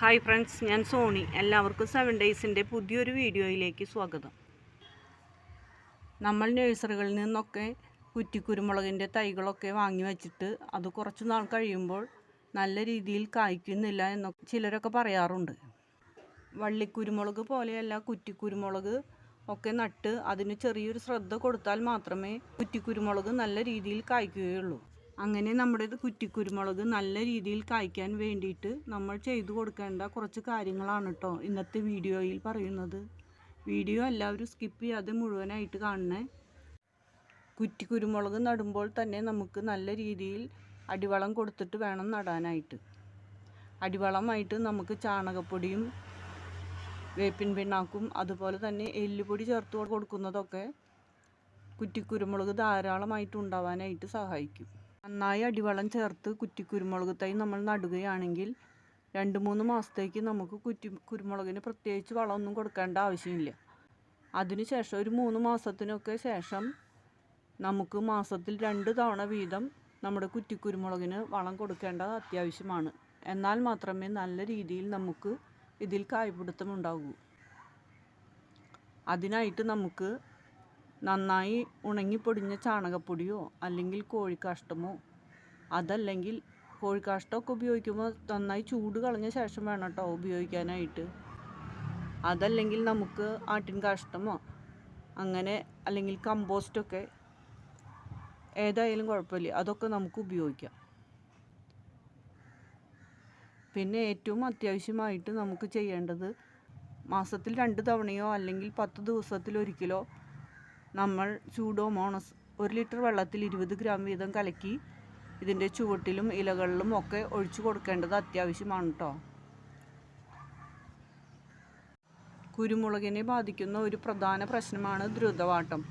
Hi friends ഞാൻ Sony. എല്ലാവർക്കും seven ഡേയ്സിന്റെ പുതിയൊരു വീഡിയോയിലേക്ക് സ്വാഗതം. നമ്മൾ നഴ്സറികളിൽ നിന്നൊക്കെ കുറ്റിക്കുരുമുളകിന്റെ തൈകളൊക്കെ വാങ്ങി വച്ചിട്ട് അത് കുറച്ച് നാൾ കഴിയുമ്പോൾ നല്ല രീതിയിൽ കായ്ക്കുന്നില്ല എന്നൊക്കെ ചിലരൊക്കെ പറയാറുണ്ട്. വള്ളിക്കുരുമുളക് പോലെയല്ല കുറ്റിക്കുരുമുളക് ഒക്കെ നട്ട് അതിന് ചെറിയൊരു ശ്രദ്ധ കൊടുത്താൽ മാത്രമേ കുറ്റിക്കുരുമുളക് നല്ല രീതിയിൽ കായ്ക്കുകയുള്ളൂ. അങ്ങനെ നമ്മുടെ കുറ്റിക്കുരുമുളക് നല്ല രീതിയിൽ കായ്ക്കാൻ വേണ്ടിയിട്ട് നമ്മൾ ചെയ്തു കൊടുക്കേണ്ട കുറച്ച് കാര്യങ്ങളാണ് കേട്ടോ ഇന്നത്തെ വീഡിയോയിൽ പറയുന്നത്. വീഡിയോ എല്ലാവരും സ്കിപ്പ് ചെയ്യാതെ മുഴുവനായിട്ട് കാണണേ. കുറ്റിക്കുരുമുളക് നടുമ്പോൾ തന്നെ നമുക്ക് നല്ല രീതിയിൽ അടിവളം കൊടുത്തിട്ട് വേണം നടാനായിട്ട്. അടിവളമായിട്ട് നമുക്ക് ചാണകപ്പൊടിയും വേപ്പിൻ പിണ്ണാക്കും അതുപോലെ തന്നെ എല്ലുപൊടി ചേർത്ത് കൊടുക്കുന്നതൊക്കെ കുറ്റിക്കുരുമുളക് ധാരാളമായിട്ട് ഉണ്ടാവാനായിട്ട് സഹായിക്കും. നന്നായി അടിവളം ചേർത്ത് കുറ്റി കുരുമുളക് തൈ നമ്മൾ നടുകയാണെങ്കിൽ രണ്ട് മൂന്ന് മാസത്തേക്ക് നമുക്ക് കുറ്റി കുരുമുളകിന് പ്രത്യേകിച്ച് വളമൊന്നും കൊടുക്കേണ്ട ആവശ്യമില്ല. അതിനുശേഷം ഒരു മൂന്ന് മാസത്തിനൊക്കെ ശേഷം നമുക്ക് മാസത്തിൽ രണ്ട് തവണ വീതം നമ്മുടെ കുറ്റിക്കുരുമുളകിന് വളം കൊടുക്കേണ്ടത് അത്യാവശ്യമാണ്. എന്നാൽ മാത്രമേ നല്ല രീതിയിൽ നമുക്ക് ഇതിൽ കായ്പിടുത്തം ഉണ്ടാകൂ. അതിനായിട്ട് നമുക്ക് നന്നായി ഉണങ്ങിപ്പൊടിഞ്ഞ ചാണകപ്പൊടിയോ അല്ലെങ്കിൽ കോഴിക്കാഷ്ടമോ? അതല്ലെങ്കിൽ കോഴിക്കാഷ്ടമൊക്കെ ഉപയോഗിക്കുമ്പോൾ നന്നായി ചൂട് കളഞ്ഞ ശേഷം വേണം കേട്ടോ ഉപയോഗിക്കാനായിട്ട്. അതല്ലെങ്കിൽ നമുക്ക് ആട്ടിൻ കാഷ്ടമോ അങ്ങനെ അല്ലെങ്കിൽ കമ്പോസ്റ്റൊക്കെ ഏതായാലും കുഴപ്പമില്ല. അതൊക്കെ നമുക്ക് ഉപയോഗിക്കാം. പിന്നെ ഏറ്റവും അത്യാവശ്യമായിട്ട് നമുക്ക് ചെയ്യേണ്ടത് മാസത്തിൽ രണ്ട് തവണയോ അല്ലെങ്കിൽ പത്ത് ദിവസത്തിലൊരിക്കലോ നമ്മൾ ചൂഡോമോണസ് ഒരു ലിറ്റർ വെള്ളത്തിൽ ഇരുപത് ഗ്രാം വീതം കലക്കി ഇതിന്റെ ചുവട്ടിലും ഇലകളിലും ഒക്കെ ഒഴിച്ചു കൊടുക്കേണ്ടത് അത്യാവശ്യമാണ് കേട്ടോ കുരുമുളകിനെ ബാധിക്കുന്ന ഒരു പ്രധാന പ്രശ്നമാണ് ദ്രുതവാട്ടം.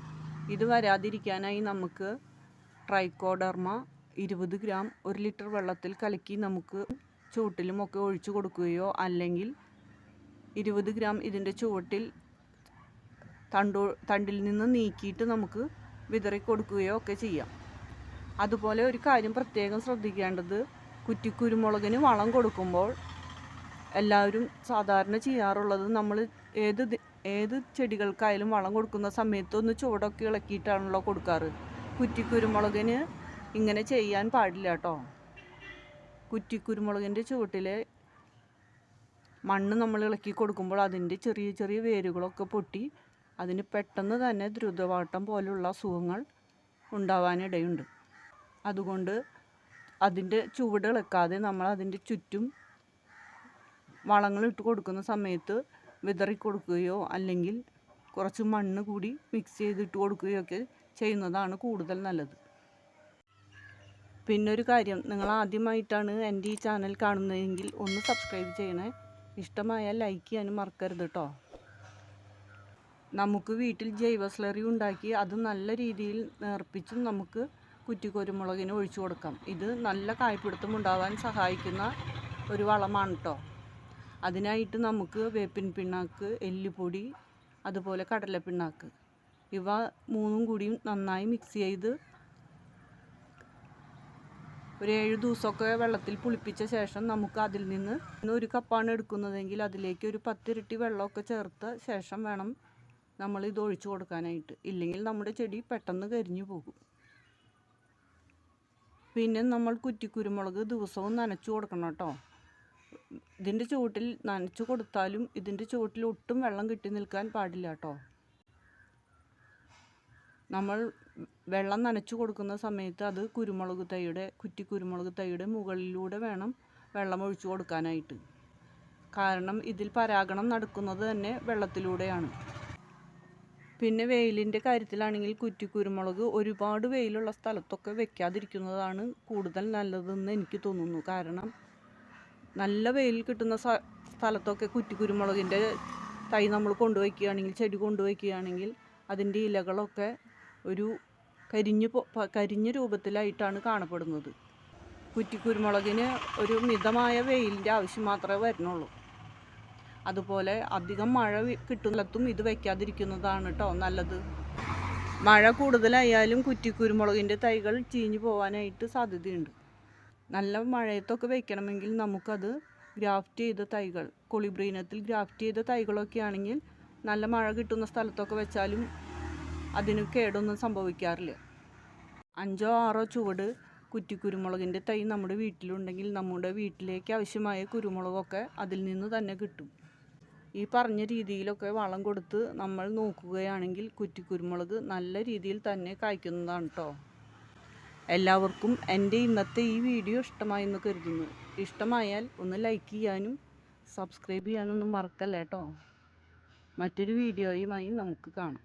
ഇത് വരാതിരിക്കാനായി നമുക്ക് ട്രൈക്കോഡർമ ഇരുപത് ഗ്രാം ഒരു ലിറ്റർ വെള്ളത്തിൽ കലക്കി നമുക്ക് ചുവട്ടിലും ഒക്കെ ഒഴിച്ചു കൊടുക്കുകയോ അല്ലെങ്കിൽ ഇരുപത് ഗ്രാം ഇതിന്റെ ചുവട്ടിൽ തണ്ടു തണ്ടിൽ നിന്ന് നീക്കിയിട്ട് നമുക്ക് വിതറി കൊടുക്കുകയോ ഒക്കെ ചെയ്യാം. അതുപോലെ ഒരു കാര്യം പ്രത്യേകം ശ്രദ്ധിക്കേണ്ടത് കുറ്റിക്കുരുമുളകിന് വളം കൊടുക്കുമ്പോൾ എല്ലാവരും സാധാരണ ചെയ്യാറുള്ളത് നമ്മൾ ഏത് ഏത് ചെടികൾക്കായാലും വളം കൊടുക്കുന്ന സമയത്ത് ഒന്ന് ചുവടൊക്കെ ഇളക്കിയിട്ടാണല്ലോ കൊടുക്കാറ്. കുറ്റിക്കുരുമുളകിന് ഇങ്ങനെ ചെയ്യാൻ പാടില്ല കേട്ടോ. കുറ്റിക്കുരുമുളകിന്റെ ചുവട്ടിലെ മണ്ണ് നമ്മൾ ഇളക്കി കൊടുക്കുമ്പോൾ അതിന്റെ ചെറിയ ചെറിയ വേരുകളൊക്കെ പൊട്ടി അതിന് പെട്ടെന്ന് തന്നെ ദ്രുതവാട്ടം പോലുള്ള അസുഖങ്ങൾ ഉണ്ടാവാനിടയുണ്ട്. അതുകൊണ്ട് അതിന്റെ ചുവട് ഇളക്കാതെ നമ്മൾ അതിന്റെ ചുറ്റും വളങ്ങൾ ഇട്ട് കൊടുക്കുന്ന സമയത്ത് വിതറി കൊടുക്കുകയോ അല്ലെങ്കിൽ കുറച്ച് മണ്ണ് കൂടി മിക്സ് ചെയ്തിട്ട് കൊടുക്കുകയോ ഒക്കെ ചെയ്യുന്നതാണ് കൂടുതൽ നല്ലത്. പിന്നെ ഒരു കാര്യം നിങ്ങൾ ആദ്യമായിട്ടാണ് എന്റെ ഈ ചാനൽ കാണുന്നതെങ്കിൽ ഒന്ന് സബ്സ്ക്രൈബ് ചെയ്യണേ. ഇഷ്ടമായാൽ ലൈക്ക് ചെയ്യാനും മറക്കരുത് കേട്ടോ നമുക്ക് വീട്ടിൽ ജൈവ സ്ലറി ഉണ്ടാക്കി അത് നല്ല രീതിയിൽ നേർപ്പിച്ചും നമുക്ക് കുറ്റിക്കുരുമുളകിന് ഒഴിച്ചു കൊടുക്കാം. ഇത് നല്ല കായ്പിടുത്തം ഉണ്ടാവാൻ സഹായിക്കുന്ന ഒരു വളമാണ് കേട്ടോ അതിനായിട്ട് നമുക്ക് വേപ്പിൻ പിണ്ണാക്ക് എല്ലുപൊടി അതുപോലെ കടലപ്പിണ്ണാക്ക്. ഇവ മൂന്നും കൂടിയും നന്നായി മിക്സ് ചെയ്ത് ഒരു ഏഴ് ദിവസമൊക്കെ വെള്ളത്തിൽ പുളിപ്പിച്ച ശേഷം നമുക്ക് അതിൽ നിന്ന് ഒരു കപ്പാണ് എടുക്കുന്നതെങ്കിൽ അതിലേക്ക് ഒരു പത്തിരട്ടി വെള്ളമൊക്കെ ചേർത്ത ശേഷം വേണം നമ്മൾ ഇത് ഒഴിച്ചു കൊടുക്കാനായിട്ട്. ഇല്ലെങ്കിൽ നമ്മുടെ ചെടി പെട്ടെന്ന് കരിഞ്ഞു പോകും. പിന്നെ നമ്മൾ കുറ്റിക്കുരുമുളക് ദിവസവും നനച്ചു കൊടുക്കണം കേട്ടോ. ഇതിന്റെ ചുവട്ടിൽ നനച്ചു കൊടുത്താലും ഇതിന്റെ ചുവട്ടിൽ ഒട്ടും വെള്ളം കിട്ടി നിൽക്കാൻ പാടില്ല കേട്ടോ. നമ്മൾ വെള്ളം നനച്ചു കൊടുക്കുന്ന സമയത്ത് അത് കുരുമുളക് തൈയുടെ കുറ്റി കുരുമുളക് തൈയുടെ മുകളിലൂടെ വേണം വെള്ളം ഒഴിച്ചു കൊടുക്കാനായിട്ട്. കാരണം ഇതിൽ പരാഗണം നടക്കുന്നത് തന്നെ വെള്ളത്തിലൂടെയാണ്. പിന്നെ വെയിലിന്റെ കാര്യത്തിലാണെങ്കിൽ കുറ്റി കുരുമുളക് ഒരുപാട് വെയിലുള്ള സ്ഥലത്തൊക്കെ വെക്കാതിരിക്കുന്നതാണ് കൂടുതൽ നല്ലതെന്ന് എനിക്ക് തോന്നുന്നു. കാരണം നല്ല വെയിൽ കിട്ടുന്ന സ്ഥലത്തൊക്കെ കുറ്റി കുരുമുളകിന്റെ തൈ നമ്മൾ കൊണ്ടുവയ്ക്കുകയാണെങ്കിൽ ചെടി കൊണ്ടുവയ്ക്കുകയാണെങ്കിൽ അതിന്റെ ഇലകളൊക്കെ ഒരു കരിഞ്ഞു കരിഞ്ഞ രൂപത്തിലായിട്ടാണ് കാണപ്പെടുന്നത്. കുറ്റിക്കുരുമുളകിന് ഒരു മിതമായ വെയിലിന്റെ ആവശ്യം മാത്രമേ വരുന്നുള്ളൂ. അതുപോലെ അധികം മഴ കിട്ടുന്നിടത്തും ഇത് വയ്ക്കാതിരിക്കുന്നതാണ് കേട്ടോ നല്ലത്. മഴ കൂടുതലായാലും കുറ്റിക്കുരുമുളകിന്റെ തൈകൾ ചീഞ്ഞു പോകാനായിട്ട് സാധ്യതയുണ്ട്. നല്ല മഴയത്തൊക്കെ വെക്കണമെങ്കിൽ നമുക്കത് ഗ്രാഫ്റ്റ് ചെയ്ത തൈകൾ കൊളിബ്രീനത്തിൽ ഗ്രാഫ്റ്റ് ചെയ്ത തൈകളൊക്കെ ആണെങ്കിൽ നല്ല മഴ കിട്ടുന്ന സ്ഥലത്തൊക്കെ വെച്ചാലും അതിന് കേടൊന്നും സംഭവിക്കാറില്ല. അഞ്ചോ ആറോ ചുവട് കുറ്റിക്കുരുമുളകിന്റെ തൈ നമ്മുടെ വീട്ടിലുണ്ടെങ്കിൽ നമ്മുടെ വീട്ടിലേക്ക് ആവശ്യമായ കുരുമുളകൊക്കെ അതിൽ നിന്ന് തന്നെ കിട്ടും. ഈ പറഞ്ഞ രീതിയിലൊക്കെ വളം കൊടുത്ത് നമ്മൾ നോക്കുകയാണെങ്കിൽ കുറ്റിക്കുരുമുളക് നല്ല രീതിയിൽ തന്നെ കായ്ക്കുന്നതാണ് കേട്ടോ എല്ലാവർക്കും എന്റെ ഇന്നത്തെ ഈ വീഡിയോ ഇഷ്ടമായെന്ന് കരുതുന്നു. ഇഷ്ടമായാൽ ഒന്ന് ലൈക്ക് ചെയ്യാനും സബ്സ്ക്രൈബ് ചെയ്യാനൊന്നും മറക്കല്ലേ കേട്ടോ മറ്റൊരു വീഡിയോയുമായി നമുക്ക് കാണാം.